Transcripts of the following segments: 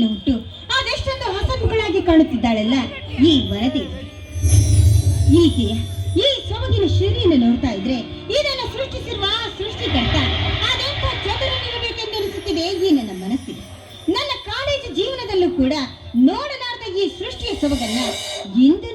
ಮಕ್ಕಳನ್ನು ಹುಟ್ಟು ಅದೆಷ್ಟೊಂದು ಹಸನುಗಳಾಗಿ ಕಾಣುತ್ತಿದ್ದಾಳೆಲ್ಲ? ಈ ವರದಿ. ಈಕೆ ಈ ಸೊಬಗಿನ ಶ್ರೇಣಿಯನ್ನು ನೋಡ್ತಾ ಇದ್ರೆ ಇದನ್ನು ಸೃಷ್ಟಿಸಿರುವ ಸೃಷ್ಟಿಕರ್ತ ಅದೆಂತ ಚದುರನಿರಬೇಕೆಂದು ಅನಿಸುತ್ತಿದೆ ಈ ನನ್ನ ಮನಸ್ಸಿಗೆ. ನನ್ನ ಕಾಲೇಜು ಜೀವನದಲ್ಲೂ ಕೂಡ ನೋಡಲಾರದ ಈ ಸೃಷ್ಟಿಯ ಸೊಬಗನ್ನ ಇಂದು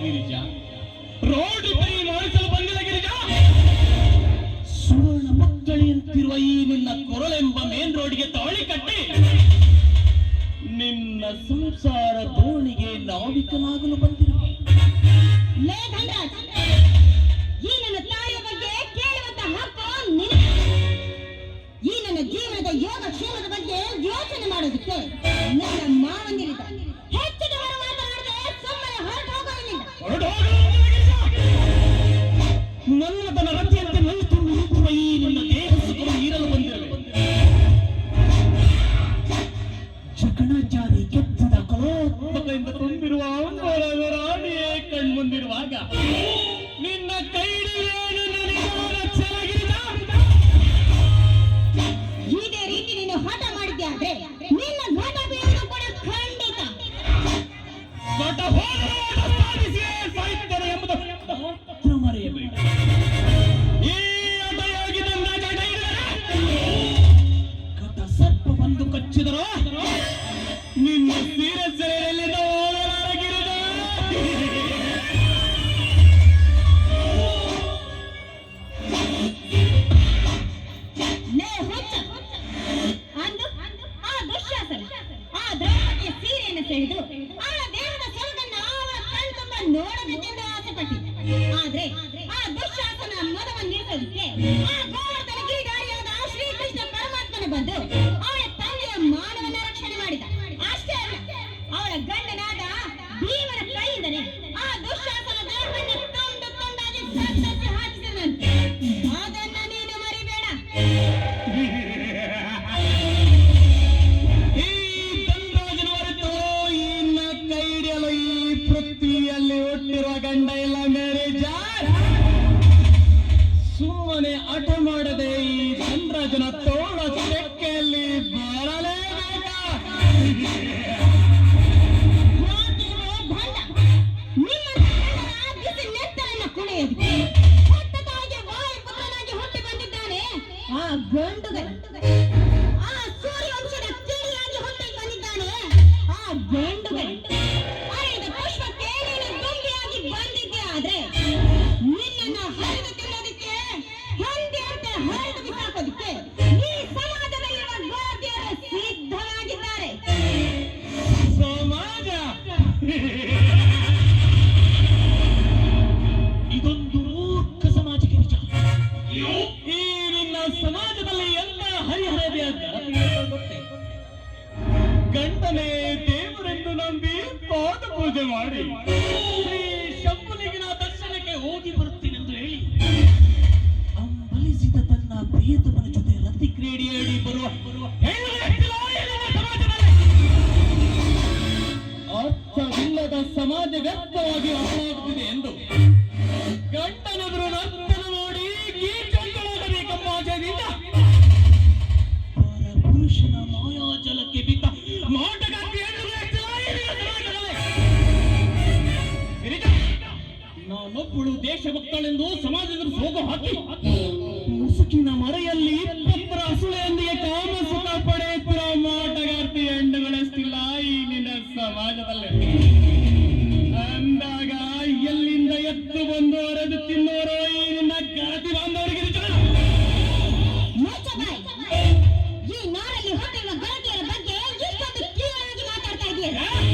ಗಿರಿಜಾ. ರೋಡ್ ರಿಪೇರಿ ಮಾಡಿಸಲು ಬಂದಿಲ್ಲ ಗಿರಿಜಾ. ಸುವರ್ಣ ಮಕ್ಕಳಿಯಂತಿರುವ ಈ ನಿನ್ನ ಕೊರಳೆಂಬ ಮೇನ್ ರೋಡ್ಗೆ ತಾಳಿ ಕಟ್ಟಿ. ನಿನ್ನ ಸಂಸಾರ ದೋಣಿಗೆ ನಾವಿಕನಾಗಲು ಬಂದಿರುವ. ಈ ನನ್ನ ತಾಯಿಯ ಬಗ್ಗೆ ಕೇಳುವಂತ ಹಕ್ಕು ಈ ನನ್ನ ಜೀವನದ ಯೋಗಕ್ಷೇಮದ ಬಗ್ಗೆ ಯೋಚನೆ ಮಾಡೋದಕ್ಕೆ ನನ್ನ ಮಾವನಿರಿದ್ದಾರೆ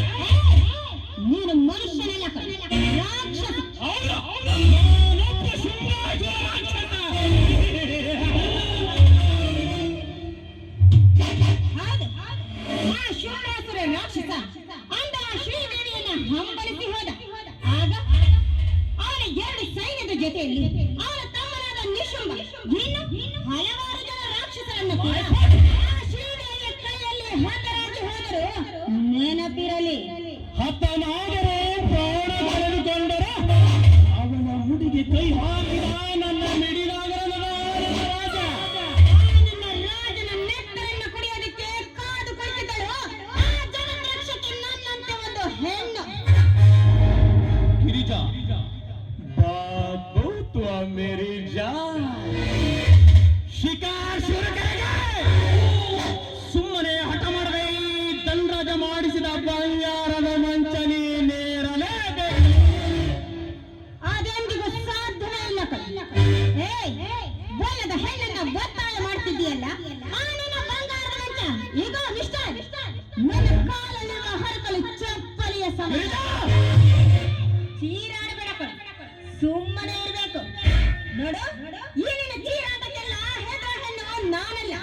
Yeah. ಸುಮ್ಮನೆ ಇರಬೇಕು. ನೋಡು ಈ ನಿನ್ನ ಚೀರಾಟಕ್ಕೆಲ್ಲ ಹೆದರ ಹೆಣ್ಣು ನಾನಲ್ಲ.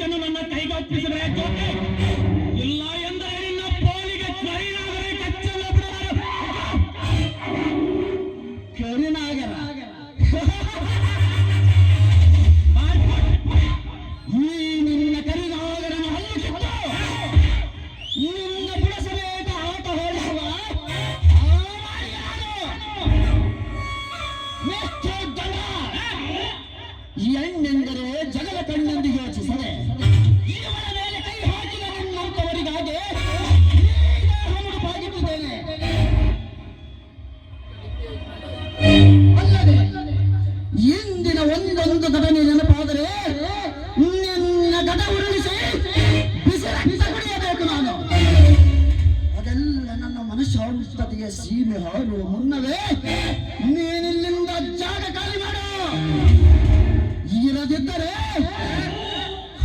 जनों में मत कहीं का ऑफ़िस रहे जो ಇಂದಿನ ಒಂದೊಂದು ಘಟನೆ ನೆನಪಾದರೆ ನಿನ್ನ ಘಟ ಉರುಳಿಸಿ ಬಿಸಿ ನಾನು. ಅದೆಲ್ಲ ನನ್ನ ಮನಃಶಾಂತತೆಯ ಸೀಮೆ ಹಾರುವ ಮುನ್ನವೇ ನೀನಿಲ್ಲಿಂದ ಜಾಗ ಖಾಲಿ ಮಾಡು. ಇರದಿದ್ದರೆ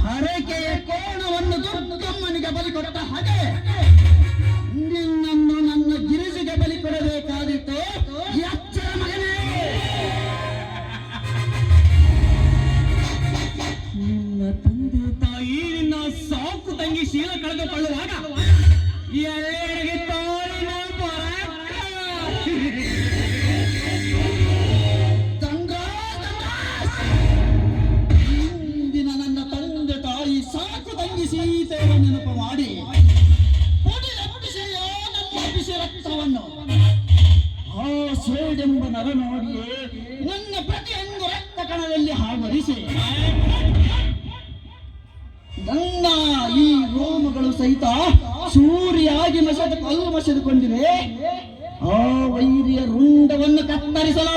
ಹರಕೆಯ ಕೋಣವನ್ನು ದುರ್ಗಮ್ಮನಿಗೆ ಬಲಿ ಕೊಟ್ಟ ಹಾಗೆ ನನ್ನ ಈ ರೋಮಗಳು ಸಹಿತ ಸೂರ್ಯಾಗಿ ಮಸದ ಕಲ್ಲು ಮಸೆದುಕೊಂಡಿವೆ ಆ ವೈರಿಯ ರುಂಡವನ್ನು ಕತ್ತರಿಸಲು.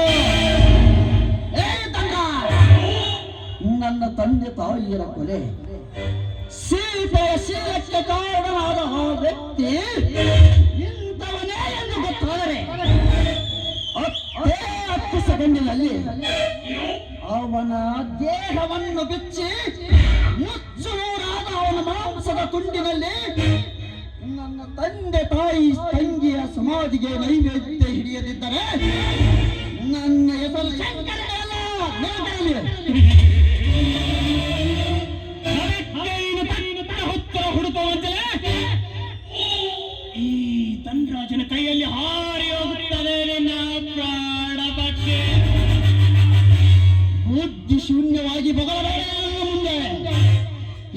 ನನ್ನ ತಂದೆ ತಾಯಿಯರ ಕೊಲೆ. ಸೀತೆಯ ಶೀಲಕ್ಕೆ ಕಾರಣವಾದ ಆ ವ್ಯಕ್ತಿ ಇಂಥವನೇ ಎಂದು ಗೊತ್ತಾದರೆ ಹತ್ತು ಸೆಕೆಂಡಿನಲ್ಲಿ ಅವನ ದೇಹವನ್ನು ಬಿಚ್ಚಿ ಮುಚ್ಚುನೂರಾದ ಅವನ ಮಾಂಸದ ತುಂಡಿನಲ್ಲಿ ನನ್ನ ತಂದೆ ತಾಯಿ ತಂಗಿಯ ಸಮಾಧಿಗೆ ನೈವೇದ್ಯ ಹಿಡಿಯದಿದ್ದರೆ ನನ್ನ ಹೆಸರು ಈ ಧನರಾಜನ ಕೈಯಲ್ಲಿ ಹಾರಿ ಹೋಗುತ್ತದೆ ನಿನ್ನ ಪ್ರಾಣ ಬಗ್ಗೆ ಬುದ್ಧಿ ಶೂನ್ಯವಾಗಿ ಬಗಲಬೇಡ ಮುಂದೆ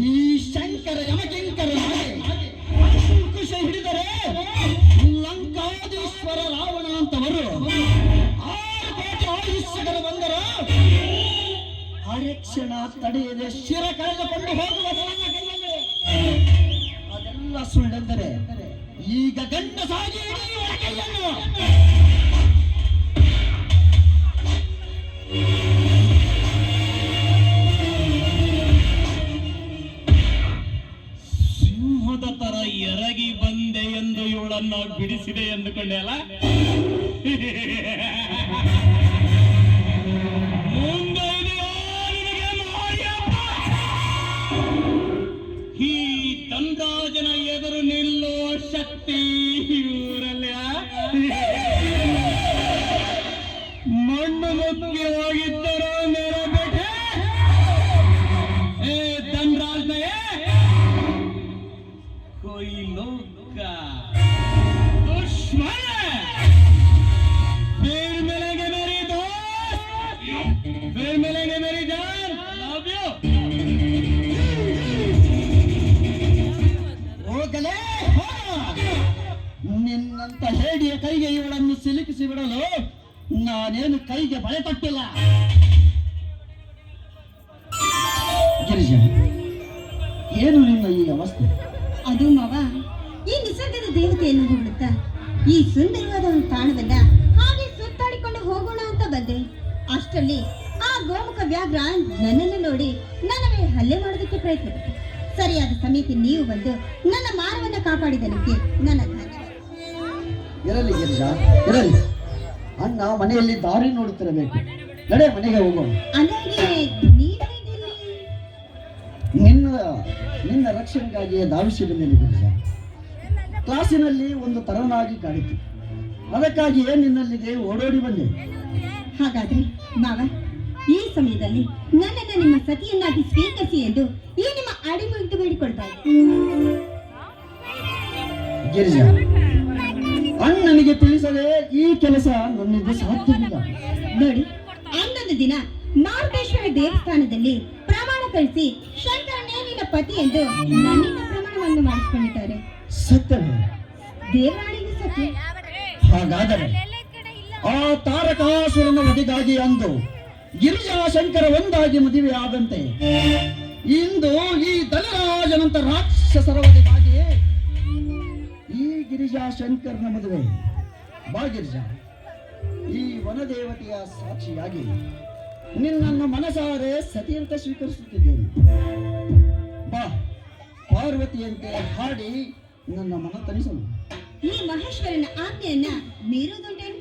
ಈ ಶಂಕರ ಯಮಕಿಂಕರ ಕುಶ ಹಿಡಿದರೆ ಲಂಕಾದೀಶ್ವರ ರಾವಣ ಅಂತವರು ಆರು ಬಂದರು ಅರೆಕ್ಷಣ ತಡೆಯದೆ ಶಿರ ಕಳೆದುಕೊಂಡು ಹೋಗುವ ಅದೆಲ್ಲ ಸುಳ್ಳೆಂದರೆ ಈಗ ಗಂಡ ಸಾಗಿ ಕೈಯನ್ನು ಎಂದು ಬಿಡಿಸಿದೆ ಎಂದುಕೊಂಡೆ ಅಲ್ಲ ಮುಂದೆ? ಈ ದಂಡರಾಜನ ಎದುರು ನಿಲ್ಲೋ ಶಕ್ತಿ ಇವರಲ್ಲ ಮಣ್ಣು ಮುಕ್ಕಿ ಕೈಗೆ ಇವಳನ್ನು ಸಿಲುಕಿಸಿ ಬಿಡಲು ನಾನೇನು ಕೈಗೆ ಬಳೆ ತಟ್ಟಿಲ್ಲ. ಗಿರಿಜಾ, ಏನು ನಿನ್ನ ಈ ಅವಸ್ಥೆ? ಅದು ಮಾವ, ಈ ನಿಸರ್ಗದ ದೇವತೆಯನ್ನು ಹೊಗಳುತ್ತಾ ಈ ಸುಂದರವಾದ ಒಂದು ತಾಣವನ್ನ ಹಾಗೆ ಸುತ್ತಾಡಿಕೊಂಡು ಹೋಗೋಣ ಅಂತ ಬಂದೆ. ಅಷ್ಟರಲ್ಲಿ ಆ ಗೋಮುಖ ವ್ಯಾಘ್ರ ನನ್ನನ್ನು ನೋಡಿ ನನ್ನ ಹಲ್ಲೆ ಮಾಡೋದಕ್ಕೆ ಪ್ರಯತ್ನ ಸರಿಯಾದ ಸಮಯಕ್ಕೆ ನೀವು ಬಂದು ನನ್ನ ಮಾನವನ್ನ ಕಾಪಾಡಿದಕ್ಕೆ ನನ್ನ ಇರಲಿ ಗಿರಿಜ ಇರಲಿ. ಅಣ್ಣ ಮನೆಯಲ್ಲಿ ದಾರಿ ನೋಡುತ್ತಿರಬೇಕು. ನಡೆ ಮನೆಗೆ ಹೋಗೋಣ ನಿನ್ನ ನಿನ್ನ ರಕ್ಷಣೆಗಾಗಿ ಧಾವಿಸಿ ಬಂದಿದೆ ಗಿರಿಜ. ಕ್ಲಾಸಿನಲ್ಲಿ ಒಂದು ತರನಾಗಿ ಕಾಡಿತು. ಅದಕ್ಕಾಗಿಯೇ ನಿನ್ನಲ್ಲಿಗೆ ಓಡೋಡಿ ಬಂದೆ. ಹಾಗಾದ್ರೆ ಮಾವ ಈ ಸಮಯದಲ್ಲಿ ನನ್ನನ್ನು ನಿಮ್ಮ ಸತಿಯನ್ನಾಗಿ ಸ್ವೀಕರಿಸಿ ಎಂದು ಈ ನಿಮ್ಮ ಅಡಿಮುಗಿದು ಬೇಡಿಕೊಳ್ತಾ ಗಿರಿಜಾ ಅಣ್ಣನಿಗೆ ತಿಳಿಸದೆ ಈ ಕೆಲಸ ನನ್ನಿಂದ ಸಾಧ್ಯವಿಲ್ಲ. ನೋಡಿ. ಅಂದೊಂದು ದಿನ ಮಾರುತೇಶ್ವರ ದೇವಸ್ಥಾನದಲ್ಲಿ ಪ್ರಮಾಣ ಕಳಿಸಿ ಶಂಕರನೇ ನಿನ್ನ ಪತಿ ಎಂದು ನನ್ನಿಂದ ಪ್ರಮಾಣವನ್ನು ಮಾಡಿಸಿಕೊಂಡಿದ್ದಾರೆ. ದೇವರಾಣಿಗೆ ಸತ್ಯ. ಹಾಗಾದರೆ ಆ ತಾರಕಾಸುರನ ವಧೆಗಾಗಿ ಅಂದು ಗಿರಿಜಾ ಶಂಕರ ಒಂದಾಗಿ ಮದುವೆ ಆದಂತೆ ಇಂದು ಈ ದಲರಾಜನಂತ ರಾಕ್ಷಸರ ಗಿರಿಜಾ ಶಂಕರ್ನ ಮದುವೆ. ಬಾ ಗಿರಿಜಾ, ಈ ವನದೇವತೆಯ ಸಾಕ್ಷಿಯಾಗಿ ನಿನ್ನನ್ನು ಮನಸಾರೆ ಸತಿಯಂತೆ ಸ್ವೀಕರಿಸುತ್ತಿದ್ದೇನೆ. ಬಾ, ಪಾರ್ವತಿಯಂತೆ ಹಾಡಿ ನನ್ನ ಮನ ತಣಿಸಲು. ಈ ಮಹೇಶ್ವರನ ಆಜ್ಞೆಯನ್ನ ಮೀರುವುದುಂಟೇನು?